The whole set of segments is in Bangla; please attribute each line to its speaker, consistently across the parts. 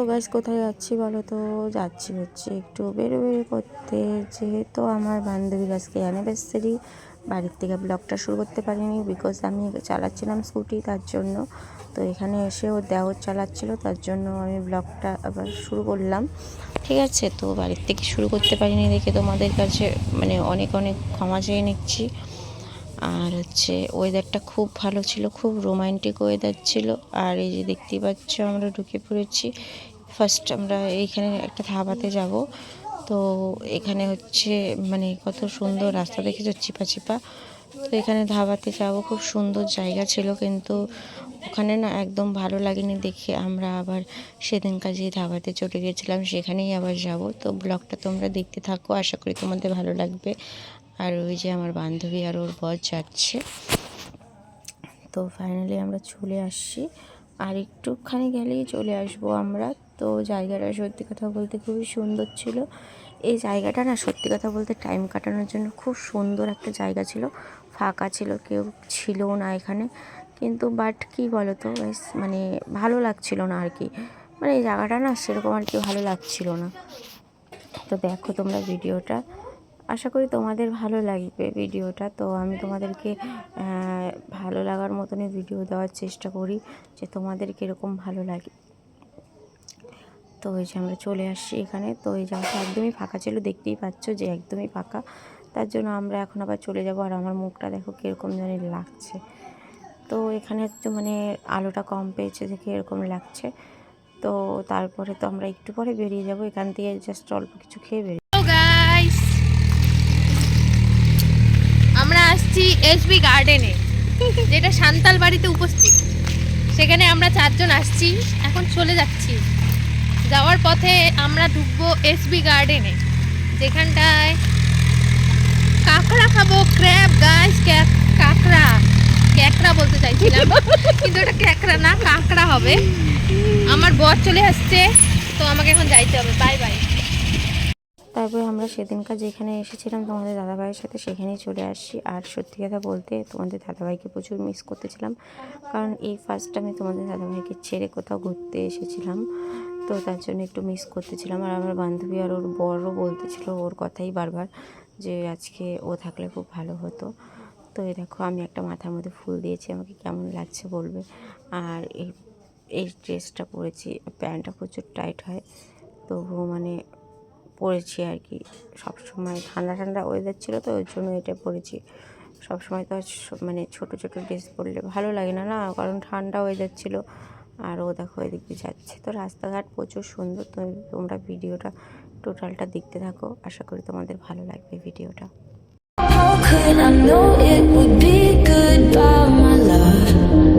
Speaker 1: তো গাছ কোথায় যাচ্ছি বলো তো? যাচ্ছি হচ্ছে একটু বেরোবেরি করতে। যেহেতু আমার বান্ধবীর আজকে অ্যানিভার্সারি বাড়ির থেকে ব্লগটা শুরু করতে পারিনি বিকজ আমি চালাচ্ছিলাম স্কুটি তার জন্য। তো এখানে এসে ও দেওর চালাচ্ছিল, তার জন্য আমি ব্লগটা আবার শুরু করলাম। ঠিক আছে, তো বাড়ির থেকে শুরু করতে পারিনি দেখে তোমাদের কাছে মানে অনেক অনেক ক্ষমা চেয়ে নিচ্ছি। আর হচ্ছে ওয়েদারটা খুব ভালো ছিল, খুব রোমান্টিক ওয়েদার ছিল। আর এই যে দেখতেই পাচ্ছ আমরা ঢুকে পড়েছি। ফার্স্ট আমরা এইখানে একটা ধাবাতে যাব। তো এখানে হচ্ছে মানে কত সুন্দর রাস্তা দেখেছ চিপা চিপা। তো এখানে ধাবাতে যাব, খুব সুন্দর জায়গা ছিল কিন্তু ওখানে না একদম ভালো লাগেনি দেখে। আমরা আবার সেদিনকার যে ধাবাতে চলে গেছিলাম সেখানেই আবার যাব। তো ব্লগটা তোমরা দেখতে থাকো, আশা করি তোমাদের ভালো লাগবে। আর ওই যে আমার বান্ধবী আর ওর বর যাচ্ছে। তো ফাইনালি আমরা চলে আসছি। আর একটুখানি গেলেই চলে আসব আমরা। তো জায়গাটা সত্যি কথা বলতে খুবই সুন্দর ছিল। এই জায়গাটা না সত্যি কথা বলতে টাইম কাটানোর জন্য খুব সুন্দর একটা জায়গা ছিল। ফাঁকা ছিল, কেউ ছিলও না এখানে। কিন্তু বাট কী বলো তো মানে ভালো লাগছিল না আর কি মানে এই জায়গাটা না সেরকম আর কি ভালো লাগছিল না। তো দেখো তোমরা ভিডিওটা। আশা করি তোমাদের ভালো লাগবে ভিডিওটা। তো আমি তোমাদেরকে ভালো লাগার মতনই ভিডিও দেওয়ার চেষ্টা করি যে তোমাদের কীরকম ভালো লাগে। তো ওই যে আমরা চলে আসছি এখানে। তো এই জায়গাটা একদমই ফাঁকা ছিল, দেখতেই পাচ্ছ যে একদমই ফাঁকা। তার জন্য আমরা এখন আবার চলে যাব আর আমার মুখটা দেখো কীরকম জানি লাগছে। তো এখানে তো মানে আলোটা কম পেয়েছে দেখে এরকম লাগছে। তো তারপরে তো আমরা একটু পরে বেরিয়ে যাব, এখান থেকে জাস্ট অল্প কিছু খেয়ে বেরিয়ে
Speaker 2: আমরা আসছি এসবি গার্ডেনে যেটা সান্তাল বাড়িতে উপস্থিত। সেখানে আমরা চারজন আসছি, এখন চলে যাচ্ছি। যাওয়ার পথে আমরা ঢুকবো এসবি গার্ডেনে যেখানটায় কাঁকড়া খাব ক্র্যাব গাইস কাঁকড়া। ক্যাকড়া বলতে চাইছিলাম। কিন্তু ওটা ক্যাকড়া না, কাঁকড়া হবে। আমার বর চলে আসছে, তো আমাকে এখন যাইতে হবে। বাই বাই
Speaker 1: তারপরে আমরা সেদিনকার যেখানে এসেছিলাম, তোমাদের দাদাভাইয়ের সাথে সেখানেই চলে আসছি। আর সত্যি কথা বলতে, তোমাদের দাদাভাইকে প্রচুর মিস করতেছিলাম। কারণ এই ফার্স্ট আমি তোমাদের দাদাভাইকে ছেড়ে কোথাও ঘুরতে এসেছিলাম। তো তার জন্য একটু মিস করতেছিলাম। আর আমার বান্ধবী আর ওর বড়ও বলতেছিল ওর কথাই বারবার যে আজকে ও থাকলে খুব ভালো হতো। তো এই দেখো, আমি একটা মাথার মধ্যে ফুল দিয়েছি, আমাকে কেমন লাগছে বলবে। আর এই এই ড্রেসটা পরেছি, প্যান্টটা প্রচুর টাইট হয়। তবুও মানে পরেছি আর কি, সবসময় ঠান্ডা ঠান্ডা ওয়েদার ছিল তো, ওই জন্য এটা পরেছি। সবসময় তো মানে ছোট ছোট ড্রেস পরলে ভালো লাগে না না? কারণ ঠান্ডা ওয়েদার ছিল। আর ও দেখো এদিক দিয়ে যাচ্ছে। তো রাস্তাঘাট প্রচুর সুন্দর। তোমরা ভিডিওটা টোটালটা দেখতে থাকো। আশা করি তোমাদের ভালো লাগবে ভিডিওটা।
Speaker 3: Could I know it would be my love?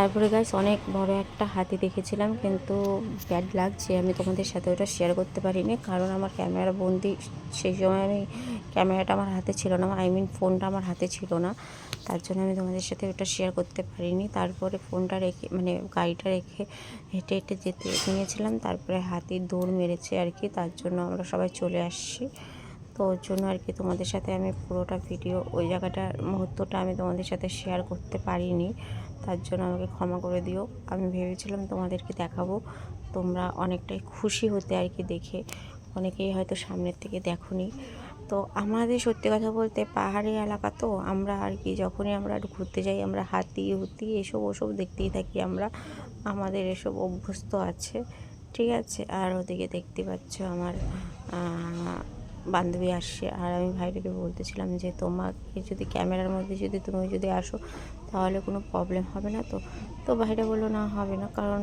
Speaker 1: তারপরে গাইস অনেক বড় একটা হাতি দেখেছিলাম, কিন্তু ব্যাড লাগছে, আমি তোমাদের সাথে ওটা শেয়ার করতে পারিনি, কারণ আমার ক্যামেরা বন্দি, সেই সময় আমি ক্যামেরাটা আমার হাতে ছিল না আই মিন ফোনটা আমার হাতে ছিল না, তার জন্য আমি তোমাদের সাথে ওটা শেয়ার করতে পারিনি, তারপরে ফোনটা রেখে মানে গাড়িটা রেখে হেঁটে হেঁটে যেতে নিয়েছিলাম, তারপরে হাতির দৌড় মেরেছে আর কি, তার জন্য আমরা সবাই চলে আসছি, তো ওর জন্য আর কি তোমাদের সাথে আমি পুরোটা ভিডিও ওই জায়গাটার মুহূর্তটা আমি তোমাদের সাথে শেয়ার করতে পারিনি তার জন্য আমাকে ক্ষমা করে দিও। আমি ভেবেছিলাম তোমাদেরকে দেখাবো। তোমরা অনেকটাই খুশি হতে আর কি দেখে। অনেকেই হয়তো সামনের থেকে দেখোনি। তো আমাদের সত্যি কথা বলতে পাহাড়ি এলাকা তো আমরা আর কি যখনই আমরা ঘুরতে যাই, আমরা হাতি, হুতি এসব ওসব দেখতেই থাকি আমরা। আমাদের এসব অভ্যস্ত আছে। ঠিক আছে? আর ওদিকে দেখতে পাচ্ছ আমার বান্ধবী আসছে। আর আমি ভাইটাকে বলতেছিলাম যে, তোমাকে যদি ক্যামেরার মধ্যে যদি তুমি যদি আসো তাহলে কোনো প্রবলেম হবে না তো। তো ভাইটা বলল, না, হবে না। কারণ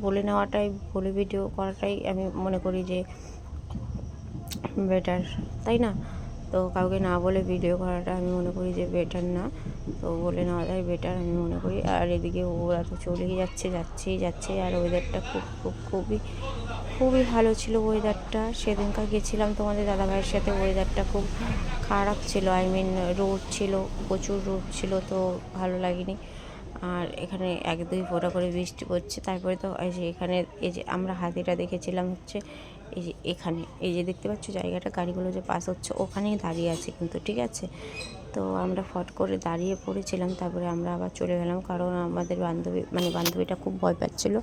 Speaker 1: বলে নেওয়াটাই, বলে ভিডিও করাটাই আমি মনে করি যে বেটার তাই না? তো কাউকে না বলে ভিডিও করাটা আমি মনে করি যে বেটার না। তো বলে নেওয়াটাই বেটার আমি মনে করি। আর এদিকে ওরা তো চলেই যাচ্ছে, যাচ্ছেই যাচ্ছে। আর ওয়েদারটা খুব খুব, খুবই খুবই ভালো ছিল ওয়েদারটা সেদিনকার গেছিলাম তোমাদের দাদাভাইয়ের সাথে ওয়েদারটা খুব খারাপ ছিল। আই মিন রোড ছিল, প্রচুর রোড ছিল, তো ভালো লাগেনি। আর এখানে এক দুই ফোটা করে বৃষ্টি পড়ছে। তারপরে তো এই যে এখানে এই যে আমরা হাতিটা দেখেছিলাম হচ্ছে এই যে এখানে, এই যে দেখতে পাচ্ছ জায়গাটা, গাড়িগুলো যে পাস হচ্ছে, ওখানেই দাঁড়িয়ে আছে কিন্তু, ঠিক আছে? তো আমরা ফট করে দাঁড়িয়ে পড়েছিলাম, তারপরে আমরা আবার চলে গেলাম, কারণ আমাদের বান্ধবী মানে বান্ধবীটা খুব ভয় পাচ্ছিলো।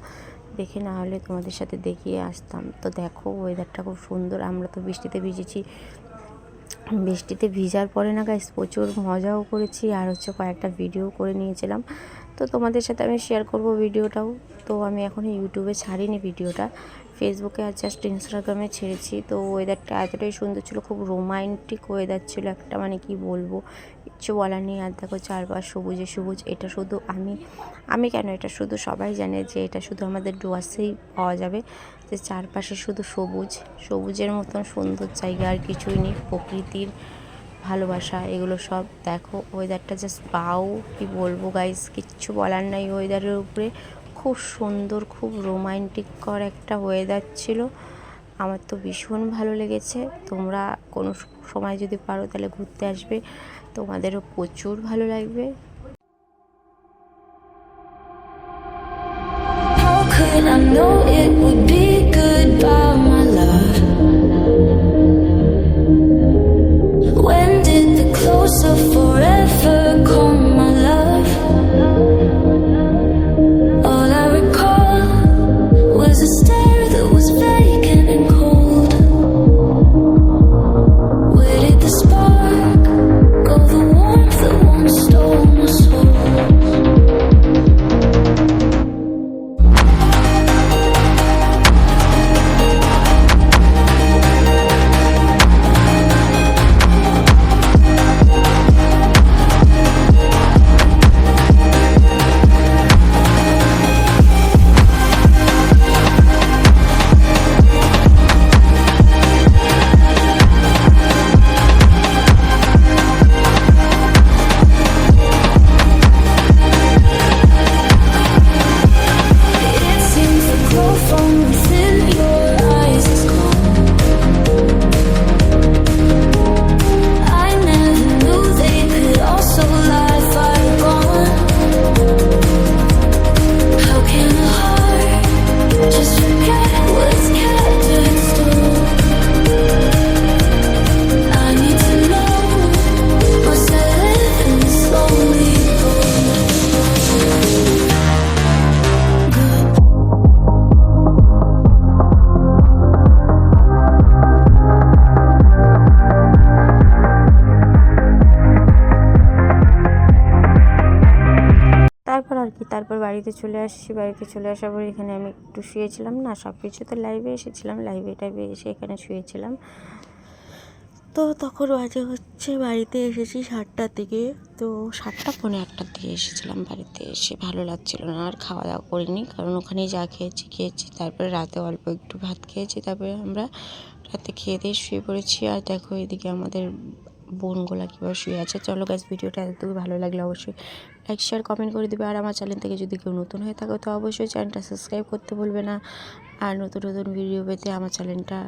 Speaker 1: দেখে না হলে তোমাদের সাথে দেখিয়ে আসতাম। তো দেখো ওয়েদারটা খুব সুন্দর, আমরা তো বৃষ্টিতে ভিজেছি। বৃষ্টিতে ভিজার পরে না গাইস প্রচুর মজাও করেছি, আর হচ্ছে কয়েকটা ভিডিও করে নিয়েছিলাম। তো তোমাদের সাথে আমি শেয়ার করব ভিডিওটাও তো আমি এখন ইউটিউবে ছাড়িনি ভিডিওটা ফেসবুকে আর জাস্ট ইনস্টাগ্রামে ছেড়েছি। তো ওয়েদারটা এতটাই সুন্দর ছিল, খুব রোমান্টিক ওয়েদার ছিল একটা মানে কি বলব? কিচ্ছু বলার নেই। আর দেখো চারপাশ সবুজে সবুজ, এটা শুধু আমি আমি কেন এটা শুধু সবাই জানে যে এটা শুধু আমাদের ডুয়ার্সেই পাওয়া যাবে? যে চারপাশে শুধু সবুজ, সবুজের মতন সুন্দর জায়গা, আর কিছুই নেই। প্রকৃতির ভালোবাসা, এগুলো সব। দেখো ওয়েদারটা জাস্ট পাও কি বলব গাইস কিচ্ছু বলার নাই ওয়েদারের উপরে। খুব সুন্দর, খুব রোমান্টিককর একটা ওয়েদার ছিল। আমার তো ভীষণ ভালো লেগেছে। তোমরা কোনো সময় যদি পারো তাহলে ঘুরতে আসবে। তোমাদেরও প্রচুর ভালো লাগবে।
Speaker 3: I know it would be
Speaker 1: বাড়িতে চলে আসছি, বাড়িতে চলে আসার পর এখানে আমি একটু শুয়েছিলাম না সব কিছুতে লাইভে এসেছিলাম লাইভে টাইভে এসে এখানে শুয়েছিলাম। তো তখন বাজে হচ্ছে বাড়িতে এসেছি সাতটার দিকে, তো সাতটা পনেরো আটটার দিকে এসেছিলাম বাড়িতে এসে, ভালো লাগছিল না, আর খাওয়া দাওয়া করিনি, কারণ ওখানেই যা খেয়েছি খেয়েছি, তারপরে রাতে অল্প একটু ভাত খেয়েছি, তারপরে আমরা রাতে খেয়ে দিয়ে শুয়ে পড়েছি, আর দেখো এদিকে আমাদের বোনগুলা কীভাবে শুয়ে আছে। চলো গাছ ভিডিওটা এতটুকু ভালো লাগলে অবশ্যই লাইক শেয়ার কমেন্ট করে দেবে। আর আমার চ্যানেল থেকে যদি কেউ নতুন হয়ে থাকো, তো অবশ্যই চ্যানেলটা সাবস্ক্রাইব করতে ভুলবে না। আর নতুন নতুন ভিডিও পেতে আমার চ্যানেলটা